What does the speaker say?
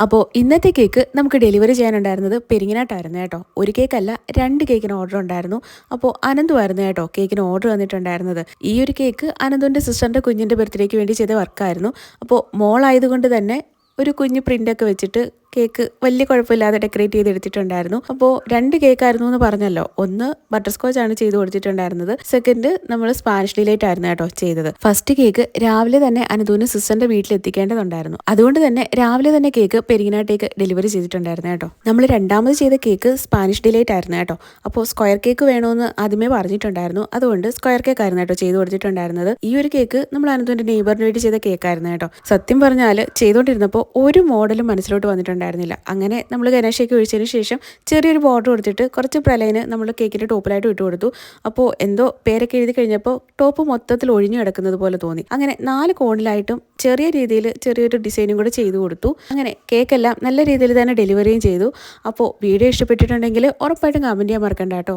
അപ്പോൾ ഇന്നത്തെ കേക്ക് നമുക്ക് ഡെലിവറി ചെയ്യാനുണ്ടായിരുന്നത് പെരിങ്ങനാട്ടായിരുന്നു കേട്ടോ. ഒരു കേക്കല്ല രണ്ട് കേക്കിന് ഓർഡർ ഉണ്ടായിരുന്നു. അപ്പോൾ അനന്തുമായിരുന്നു കേട്ടോ കേക്കിന് ഓർഡർ വന്നിട്ടുണ്ടായിരുന്നത്. ഈ ഒരു കേക്ക് അനന്തുവിന്റെ സിസ്റ്ററിന്റെ കുഞ്ഞിന്റെ ബർത്ത്ഡേക്ക് വേണ്ടി ചെയ്ത വർക്കായിരുന്നു അപ്പോൾ മോളായതുകൊണ്ട് തന്നെ ഒരു കുഞ്ഞ് പ്രിന്റൊക്കെ വെച്ചിട്ട് കേക്ക് വലിയ കുഴപ്പമില്ലാതെ ഡെക്കറേറ്റ് ചെയ്ത് എടുത്തിട്ടുണ്ടായിരുന്നു അപ്പോൾ രണ്ട് കേക്കായിരുന്നു എന്ന് പറഞ്ഞല്ലോ. ഒന്ന് ബട്ടർ സ്കോച്ച് ആണ് ചെയ്ത് കൊടുത്തിട്ടുണ്ടായിരുന്നത്. സെക്കൻഡ് നമ്മൾ സ്പാനിഷ് ഡിലൈറ്റ് ആയിരുന്നു കേട്ടോ ചെയ്തത്. ഫസ്റ്റ് കേക്ക് രാവിലെ തന്നെ അനുദൂന് സിസ്റ്ററിന്റെ വീട്ടിൽ എത്തിക്കേണ്ടതുണ്ടായിരുന്നു. അതുകൊണ്ട് തന്നെ രാവിലെ തന്നെ കേക്ക് പെരിങ്ങനാട്ടേക്ക് ഡെലിവറി ചെയ്തിട്ടുണ്ടായിരുന്നു കേട്ടോ. നമ്മൾ രണ്ടാമത് ചെയ്ത കേക്ക് സ്പാനിഷ് ഡിലൈറ്റ് ആയിരുന്നു കേട്ടോ. അപ്പോൾ സ്ക്വയർ കേക്ക് വേണമെന്ന് ആദ്യമേ പറഞ്ഞിട്ടുണ്ടായിരുന്നു. അതുകൊണ്ട് സ്ക്വയർ കേക്ക് ആയിരുന്നു കേട്ടോ ചെയ്ത് കൊടുത്തിട്ടുണ്ടായിരുന്നത്. ഈ ഒരു കേക്ക് നമ്മൾ അനന്തുവിന്റെ നെയ്ബറിന് വേണ്ടി ചെയ്ത കേക്കായിരുന്നു കേട്ടോ. സത്യം പറഞ്ഞാൽ ചെയ്തുകൊണ്ടിരുന്നപ്പോൾ ഒരു മോഡലും മനസ്സിലോട്ട് വന്നിട്ടുണ്ടായിരുന്നില്ല അങ്ങനെ നമ്മൾ ഗണേശയ്ക്ക് ഒഴിച്ചതിന് ശേഷം ചെറിയൊരു ബോർഡർ കൊടുത്തിട്ട് കുറച്ച് പ്രലയന് നമ്മൾ കേക്കിന്റെ ടോപ്പിലായിട്ട് ഇട്ട് കൊടുത്തു. അപ്പോൾ എന്തോ പേരൊക്കെ എഴുതി കഴിഞ്ഞപ്പോൾ ടോപ്പ് മൊത്തത്തിൽ ഒഴിഞ്ഞു കിടക്കുന്നത് പോലെ തോന്നി. അങ്ങനെ നാല് കോണിലായിട്ടും ചെറിയ രീതിയിൽ ചെറിയൊരു ഡിസൈനും കൂടെ ചെയ്തു കൊടുത്തു. അങ്ങനെ കേക്കെല്ലാം നല്ല രീതിയിൽ തന്നെ ഡെലിവറിയും ചെയ്തു. അപ്പോൾ വീഡിയോ ഇഷ്ടപ്പെട്ടിട്ടുണ്ടെങ്കിൽ ഉറപ്പായിട്ടും കമന്റ് ചെയ്യാൻ മറക്കണ്ട കേട്ടോ.